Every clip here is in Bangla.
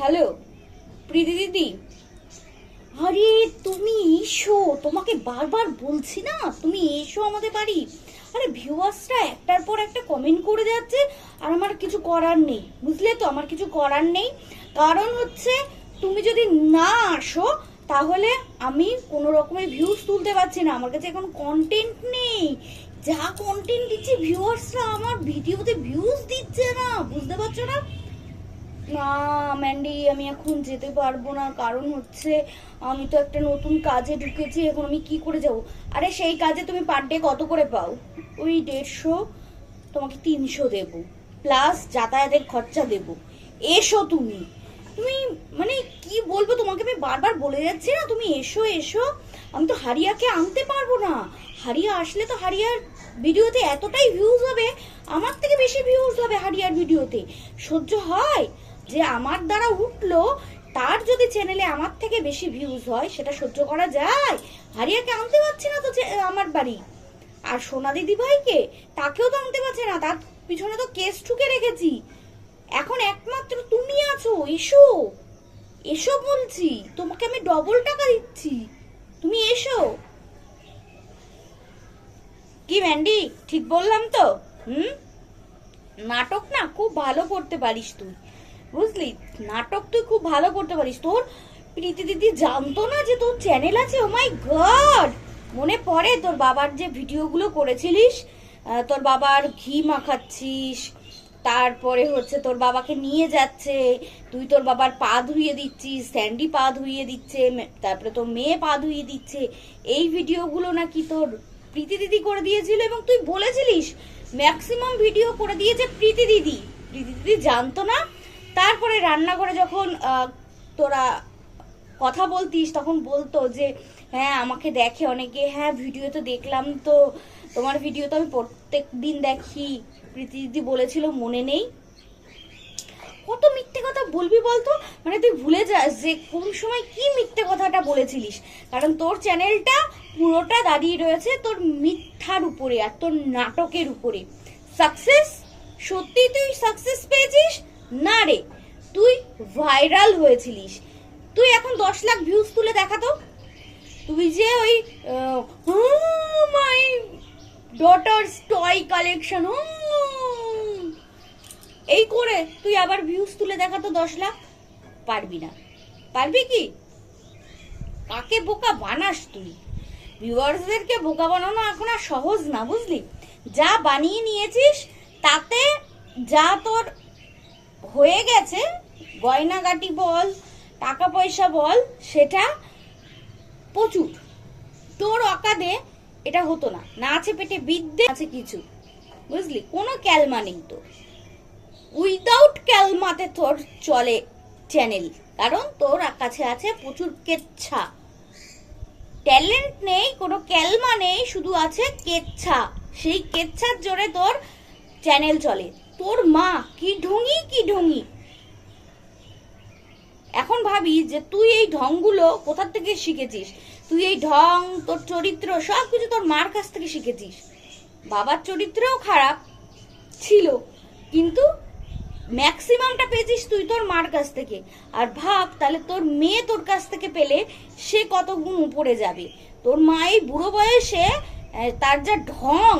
হ্যালো, প্রীতি দিদি। আরে, তুমি এসো, তোমাকে বারবার বলছি না, তুমি এসো আমাদের বাড়ি। আরে ভিউয়ার্সরা একটার পর একটা কমেন্ট করে যাচ্ছে, আর আমার কিছু করার নেই, বুঝলে তো? আমার কিছু করার নেই। কারণ হচ্ছে, তুমি যদি না আসো, তাহলে আমি কোনো রকমের ভিউজ তুলতে পারছি না। আমার কাছে এখন কন্টেন্ট নেই। যা কন্টেন্ট দিচ্ছি ভিউয়ার্সরা আমার ভিডিওতে ভিউজ দিচ্ছে না, বুঝতে পারছ না? না ম্যান্ডি আমি এখন যেতে পারব না। কারণ হচ্ছে, আমি তো একটা নতুন কাজে ঢুকেছি, এখন আমি কি করে যাব? আরে, সেই কাজে তুমি পার ডে কত করে পাও? ওই দেড়শো, তোমাকে তিনশো দেবো। প্লাস যাতায়াতের খরচা দেবো। এসো তুমি। তুমি মানে কি বলব তোমাকে? আমি বারবার বলে যাচ্ছি না, তুমি এসো এসো। আমি তো হারিয়াকে আনতে পারব না। হারিয়া আসলে তো হারিয়ার ভিডিওতে এতটাই ভিউজ হবে, আমার থেকে বেশি ভিউজ হবে হারিয়ার ভিডিওতে। সহ্য হয়? যে আমার দ্বারা উঠল, তার যদি চ্যানেলে আমার থেকে বেশি ভিউজ হয়, সেটা সহ্য করা যায়? হারিয়াকে আনতে পারছি না তো আমার বাড়ি। আর সোনা দিদি ভাইকে তাকেও তো আনতে পারছে না। তার পিছনে তো কেস ঠুকে রেখেছি। এখন একমাত্র তুমি আছো, এসো। এসো বলছি, তোমাকে আমি ডবল টাকা দিচ্ছি। তুমি এসো। কি ম্যান্ডি ঠিক বললাম তো? হুম? নাটক না, খুব ভালো করতে পারিস তুই। বুঝলি? নাটক তুই খুব ভালো করতে পারিস। তোর প্রীতি দিদি জানতো না যে তোর চ্যানেল আছে? ও মাই গড মনে পড়ে তোর বাবার যে ভিডিওগুলো করেছিলিস? তোর বাবার ঘি মাখাচ্ছিস, তারপরে হচ্ছে তোর বাবাকে নিয়ে যাচ্ছে, তুই তোর বাবার পা ধুইয়ে দিচ্ছিস, স্যান্ডি পা ধুইয়ে দিচ্ছে তারপরে তোর মেয়ে পা ধুইয়ে দিচ্ছে। এই ভিডিওগুলো নাকি তোর প্রীতি দিদি করে দিয়েছিল এবং তুই বলেছিলিস ম্যাক্সিমাম ভিডিও করে দিয়েছে প্রীতি দিদি। প্রীতি দিদি জানতো না তারপরে রান্নাঘরে যখন তোরা কথা বলতিস, তখন বলতো যে হ্যাঁ আমাকে দেখে অনেকে হ্যাঁ ভিডিও তো দেখলাম তো, তোমার ভিডিও তো আমি প্রত্যেক দিন দেখি। প্রীতি দিদি বলেছিল, মনে নেই। কত মিথ্যে কথা বলবি বলতো? মানে তুই ভুলে যাস যে, কোন সময় কি মিথ্যে কথাটা বলেছিলিস। কারণ তোর চ্যানেলটা পুরোটা দাঁড়িয়ে রয়েছে তোর মিথ্যার উপরে আর তোর নাটকের উপরে। সাকসেস? সত্যি তুই সাকসেস পেয়েছিস? না রে, তুই ভাইরাল হয়েছিলিস। তুই এখন দশ লাখ ভিউজ তুলে দেখাতো তুই যে ওই মাই ডটার্স টয় কালেকশন এই করে তুই আবার ভিউজ তুলে দেখাতো দশ লাখ। পারবি না। পারবি কি? কাকে বোকা বানাস তুই? ভিউয়ার্সদেরকে বোকা বানানো এখন আর সহজ না, বুঝলি? যা বানিয়ে নিয়েছিস, তাতে যা তোর হয়ে গেছে, গয়নাগাটি বল টাকা পয়সা বল, সেটা প্রচুর। তোর অকাদে এটা হতো না। না আছে পেটে বিদ্যে, আছে কিছু। বুঝলি? কোনো ক্যালমা নেই তো উইদাউট ক্যালমাতে তোর চলে চ্যানেল কারণ তোর কাছে আছে প্রচুর কেচ্ছা। ট্যালেন্ট নেই, কোনো ক্যালমা নেই, শুধু আছে কেচ্ছা। সেই কেচ্ছার জোরে তোর চ্যানেল চলে। তোর মা কি ঢঙি কি ঢঙি? এখন ভাবি যে তুই এই ঢংগুলো কোথার থেকে শিখেছিস? তুই এই ঢং, তোর চরিত্র সব কিছু তোর মার কাছ থেকে শিখেছিস। বাবার চরিত্রও খারাপ ছিল, কিন্তু ম্যাক্সিমামটা পেয়েছিস তুই তোর মার কাছ থেকে। আর ভাব, তাহলে তোর মেয়ে তোর কাছ থেকে পেলে সে কত গুণ উপরে যাবে? তোর মা এই বুড়ো বয়সে তার যা ঢং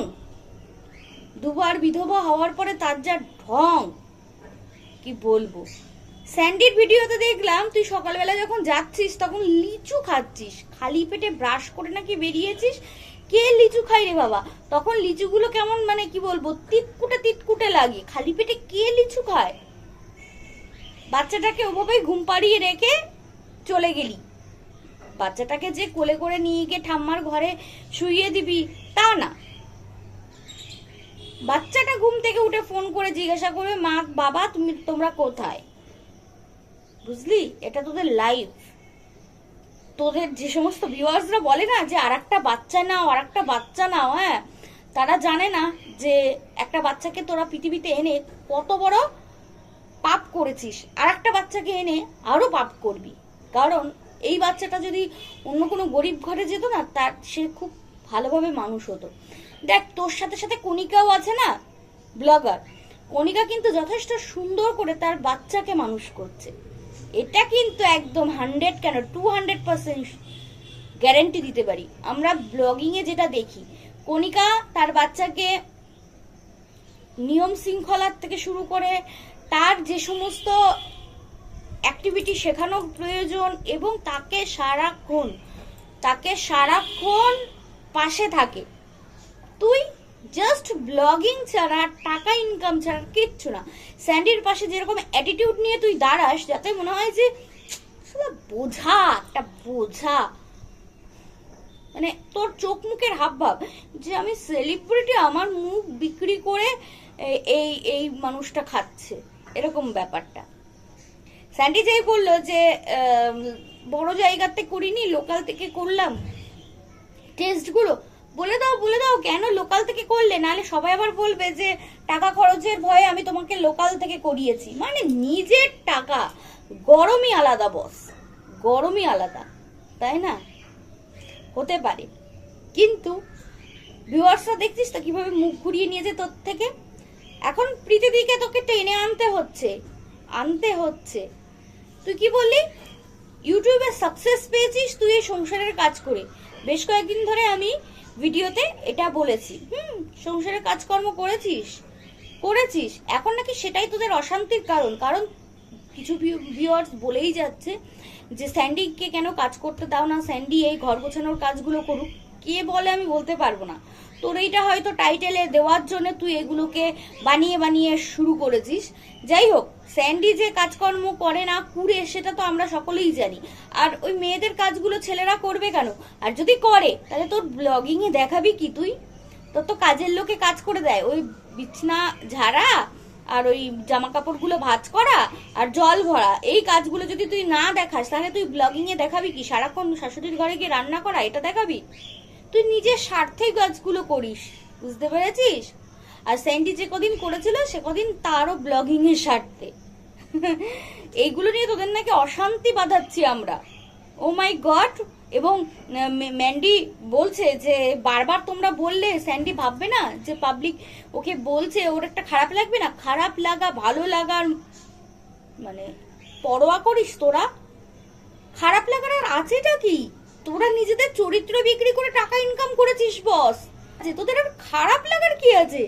দুবার বিধবা হওয়ার পরে তার যা ঢং, কি বলব? স্যান্ডির ভিডিওতে দেখলাম, তুই সকালবেলা যখন যাচ্ছিস, তখন লিচু খাচ্ছিস। খালি পেটে ব্রাশ করে নাকি বেরিয়েছিস? কে লিচু খাই রে বাবা? তখন লিচুগুলো কেমন মানে কি বলব, তিতকুটে তিতকুটে লাগে। খালি পেটে কে লিচু খায়? বাচ্চাটাকে ওভাবেই ঘুম পাড়িয়ে রেখে চলে গেলি। বাচ্চাটাকে যে কোলে করে নিয়ে গিয়ে ঠাম্মার ঘরে শুইয়ে দিবি, তা না। বাচ্চাটা ঘুম থেকে উঠে ফোন করে জিজ্ঞাসা করবে, মা, বাবা, তুমি, তোমরা কোথায়? বুঝলি? এটা তোদের লাইফ তোদের যে সমস্ত ভিউয়ার্সরা বলে না যে আর একটা বাচ্চা নাও আর একটা বাচ্চা নাও হ্যাঁ? তারা জানে না যে, একটা বাচ্চাকে তোরা পৃথিবীতে এনে কত বড় পাপ করেছিস। আর একটা বাচ্চাকে এনে আরও পাপ করবি। কারণ এই বাচ্চাটা যদি অন্য কোনো গরিব ঘরে যেত না, তার, সে খুব ভালোভাবে মানুষ হতো। দেখ, তোর সাথে সাথে কণিকাও আছে না? ব্লগার, কণিকা কিন্তু যথেষ্ট সুন্দর করে তার বাচ্চাকে মানুষ করছে। এটা কিন্তু একদম হান্ড্রেড কেন টু হান্ড্রেড পার্সেন্ট গ্যারেন্টি দিতে পারি। আমরা ব্লগিংয়ে যেটা দেখি, কণিকা তার বাচ্চাকে নিয়ম শৃঙ্খলার থেকে শুরু করে তার যে সমস্ত অ্যাক্টিভিটি শেখানো প্রয়োজন এবং তাকে সারাক্ষণ তাকে সারাক্ষণ পাশে থাকে। তুই জাস্ট ব্লগিং ছাড়া, টাকা ইনকাম ছাড়া কিচ্ছু না। স্যান্ডির পাশে যেরকম অ্যাটিটিউড নিয়ে তুই দাঁড়াস, যাতে মনে হয় যে শালা বোঝা, একটা বোঝা। মানে তোর চোখ মুখের হাব ভাব যে আমি সেলিব্রিটি আমার মুখ বিক্রি করে এই এই মানুষটা খাচ্ছে। এরকম ব্যাপারটা। স্যান্ডি যেই বলল যে বড় জায়গাতে করিনি লোকাল থেকে করলাম। টেস্টগুলো বলে দাও বলে দাও, কেন লোকাল থেকে করলে? নাহলে সবাই আবার বলবে যে, টাকা খরচের ভয়ে আমি তোমাকে লোকাল থেকে করিয়েছি। মানে নিজের টাকা। গরমই আলাদা বস গরমই আলাদা। তাই না? হতে পারে। কিন্তু ভিউয়ার্সরা দেখছিস তো কীভাবে মুখ ঘুরিয়ে নিয়েছে তোর থেকে? এখন প্রীতিদিকে তোকে টেনে আনতে হচ্ছে। আনতে হচ্ছে। তুই কি বললি? ইউটিউবে সাকসেস পেয়েছিস তুই এই সংসারের কাজ করে। বেশ কয়েকদিন ধরে আমি ভিডিওতে এটা বলেছি। হুম, সংসারে কাজকর্ম করেছিস? করেছিস? এখন নাকি সেটাই তোদের অশান্তির কারণ। কারণ কিছু ভিউয়ার্স বলেই যাচ্ছে যে, স্যান্ডিকে কেন কাজ করতে দাও না? স্যান্ডি এই ঘর গোছানোর কাজগুলো করুক। কে বলে আমি বলতে পারব না। তোর এইটা হয়তো টাইটেলে দেওয়ার জন্য তুই এগুলোকে বানিয়ে বানিয়ে শুরু করেছিস। যাই হোক স্যান্ডি যে কাজকর্ম করে না, কুড়ে, সেটা তো আমরা সকলেই জানি। আর ওই মেয়েদের কাজগুলো ছেলেরা করবে কেন? আর যদি করে, তাহলে তোর ব্লগিং এ দেখাবি কি তুই? তোর তো কাজের লোকে কাজ করে দেয়। ওই বিছনা ঝাড়া আর ওই জামা কাপড়গুলো ভাজ করা আর জল ভরা, এই কাজগুলো যদি তুই না দেখাস, তাহলে তুই ব্লগিং এ দেখাবি কি? সারাক্ষণ শাশুড়ির ঘরে গিয়ে রান্না করা, এটা দেখাবি? তুই নিজের স্বার্থেই কাজগুলো করিস, বুঝতে পেরেছিস? আর স্যান্ডি যে কদিন করেছিল, সে কদিন তারও ব্লগিং এর স্বার্থে। এইগুলো নিয়ে তোদের নাকি অশান্তি বাঁধাচ্ছি আমরা। ও মাই গড এবং ম্যান্ডি বলছে যে, বারবার তোমরা বললে স্যান্ডি ভাববে না যে পাবলিক ওকে বলছে, ওর একটা খারাপ লাগবে না? খারাপ লাগা, ভালো লাগার মানে পরোয়া করিস তোরা? খারাপ লাগার আর আছেটা কি? তোরা নিজেদের চরিত্র বিক্রি করে টাকা ইনকাম করেছিস বস তোদের আর খারাপ লাগার কি আছে?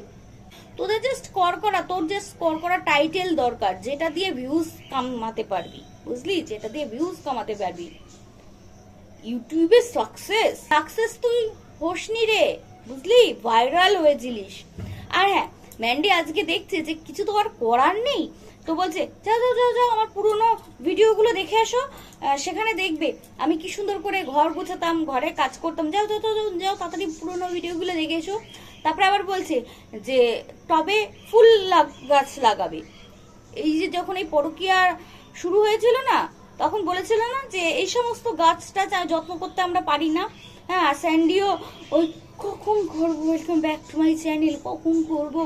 তোদের জাস্ট কর করা তোর জাস্ট কর করা টাইটেল দরকার যেটা দিয়ে ভিউজ কামাতে পারবি বুঝলি? যেটা দিয়ে ভিউজ কামাতে পারবি। ইউটিউবে সাকসেস সাকসেস তুই হোসনি রে বুঝলি? ভাইরাল হয়েছিলিস। আর হ্যাঁ ম্যান্ডি আজকে দেখছে যে কিছু তো আর করার নেই তো বলছে যাও যাও যাও যাও আমার পুরনো ভিডিওগুলো দেখে আসো সেখানে দেখবে। আমি কি সুন্দর করে ঘর গোছাতাম ঘরে কাজ করতাম যাও যাও যাও, যাও তাড়াতাড়ি পুরনো ভিডিওগুলো দেখে এসো। তারপরে আবার বলছে যে টবে ফুল গাছ লাগাবে। এই যে যখন এই পরকীয়া শুরু হয়েছিল না, তখন বলেছিল না যে, এই সমস্ত গাছটা যত্ন করতে আমরা পারি না। হ্যাঁ স্যান্ডিও, ওই কখন করব? Welcome back to my channel কখন করব?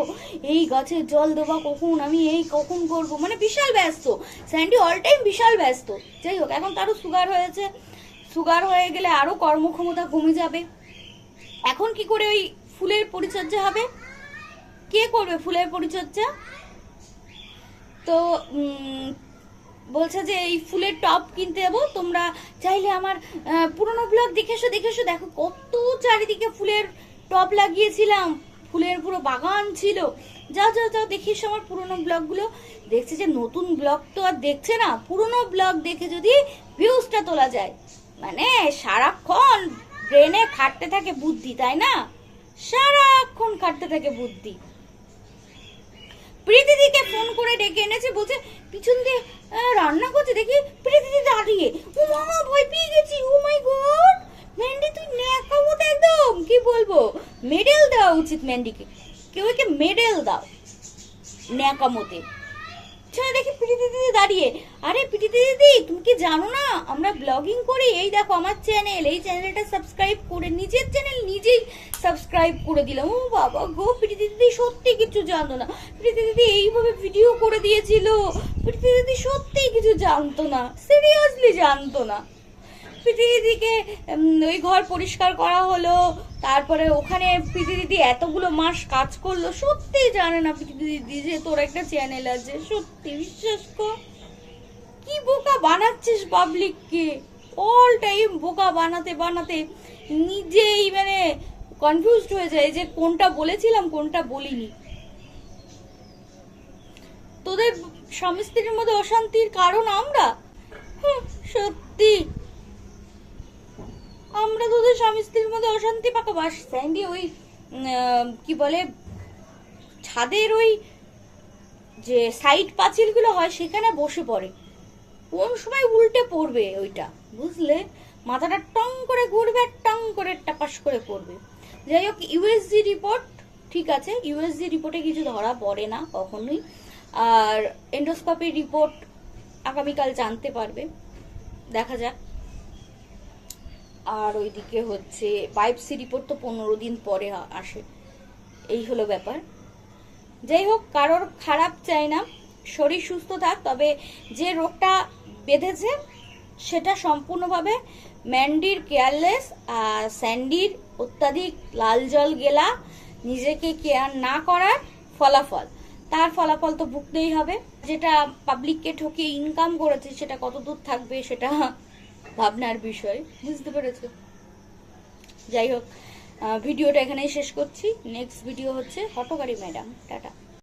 এই গাছে জল দেওয়া কখন? আমি এই কখন করব? মানে বিশাল ব্যস্ত। স্যান্ডি অল টাইম বিশাল ব্যস্ত। যাই হোক, এখন তারও সুগার হয়েছে। সুগার হয়ে গেলে আরও কর্মক্ষমতা কমে যাবে। এখন কি করে ওই ফুলের পরিচর্যা হবে? কে করবে ফুলের পরিচর্যা? তো বলছে যে এই ফুলের টপ কিনতে যাব। তোমরা চাইলে আমার পুরনো ব্লগ দেখে এসো, দেখে কত চারিদিকে ফুলের টপ লাগিয়েছিলাম। ফুলের পুরো বাগান ছিল। যাও যাও যাও, দেখে এসো আমার পুরনো ব্লগগুলো। দেখছে যে নতুন ব্লগ তো আর দেখছে না। পুরনো ব্লগ দেখে যদি ভিউজটা তোলা যায়। মানে সারাক্ষণ ব্রেনে খাটতে থাকে বুদ্ধি, তাই না? সারাক্ষণ কাটতে থাকে বুদ্ধি। প্রীতিদিকে ফোন করে ডেকে এনেছে, বলছে, পিছন দিয়ে রান্না করছে দেখি, প্রীতিদি দাঁড়িয়ে। ও মা ভয় পেয়ে গেছি, ও মাই গড! ম্যান্ডি তুই ন্যাকা মতো একদম, কি বলব? মেডেল দেওয়া উচিত ম্যান্ডিকে কেউ একে মেডেল দাও, ন্যাকা মতে। পিছনে দেখি পিটি দিদি দাঁড়িয়ে। আরে পিটি দিদি তুমি কি জানো না? আমরা ব্লগিং করি। এই দেখো আমার চ্যানেল এই চ্যানেলটা সাবস্ক্রাইব করে নিজের চ্যানেল নিজেই সাবস্ক্রাইব করে দিলাম। ও বাবা গো, পিটি দিদি সত্যি কিছু জানতো না। পিটি দিদি এইভাবে ভিডিও করে দিয়েছিল। পিটি দিদি সত্যি কিছু জানতো না। সিরিয়াসলি জানতো না। পিটি দিদিকে ওই ঘর পরিষ্কার করা হলো, তারপরে ওখানে পিটি দিদি এতগুলো মাস কাজ করল, সত্যি জানে না দিদি যে তোর একটা চ্যানেল আছে, সত্যি বিশ্বাস কর। কি বোকা বানাচ্ছিস পাবলিককে অল টাইম বোকা বানাতে বানাতে নিজেই মানে কনফিউজড হয়ে যায় যে কোনটা বলেছিলাম, কোনটা বলিনি। তোদের স্বামী স্ত্রীর মধ্যে অশান্তির কারণ আমরা? সত্যি। আমরা তোদের স্বামী স্ত্রীর মধ্যে অশান্তি পাকা বাস স্যান্ডি ওই কি বলে, ছাদের ওই যে সাইড পাঁচিলগুলো হয়, সেখানে বসে পড়ে। কোন সময় উল্টে পড়বে ওইটা, বুঝলে? মাথাটা টং করে ঘুরবে আর টং করে টাপাস করে পড়বে। যাই হোক ইউএসজি রিপোর্ট ঠিক আছে ইউএসজি রিপোর্টে কিছু ধরা পড়ে না কখনোই। আর এন্ডোস্কোপি রিপোর্ট আগামীকাল জানতে পারবে। দেখা যাক। আর ওইদিকে হচ্ছে বায়োপসি রিপোর্ট তো পনেরো দিন পরে আসে। এই হলো ব্যাপার। যাই হোক, কারোর খারাপ চাই না। শরীর সুস্থ থাক, তবে যে রোগটা বেঁধেছে, সেটা সম্পূর্ণভাবে ম্যান্ডির কেয়ারলেস, আর স্যান্ডির অত্যাধিক লাল জল গেলা, নিজেকে কেয়ার না করার ফলাফল। তার ফলাফল তো ভুগতেই হবে। যেটা পাবলিককে ঠকিয়ে ইনকাম করেছে, সেটা কত দূর থাকবে, সেটা ভাবনার বিষয়, বুঝতে পেরেছ? যাই হোক ভিডিওটা এখানেই শেষ করছি। নেক্সট ভিডিও হচ্ছে হটকারী ম্যাডাম। টাটা।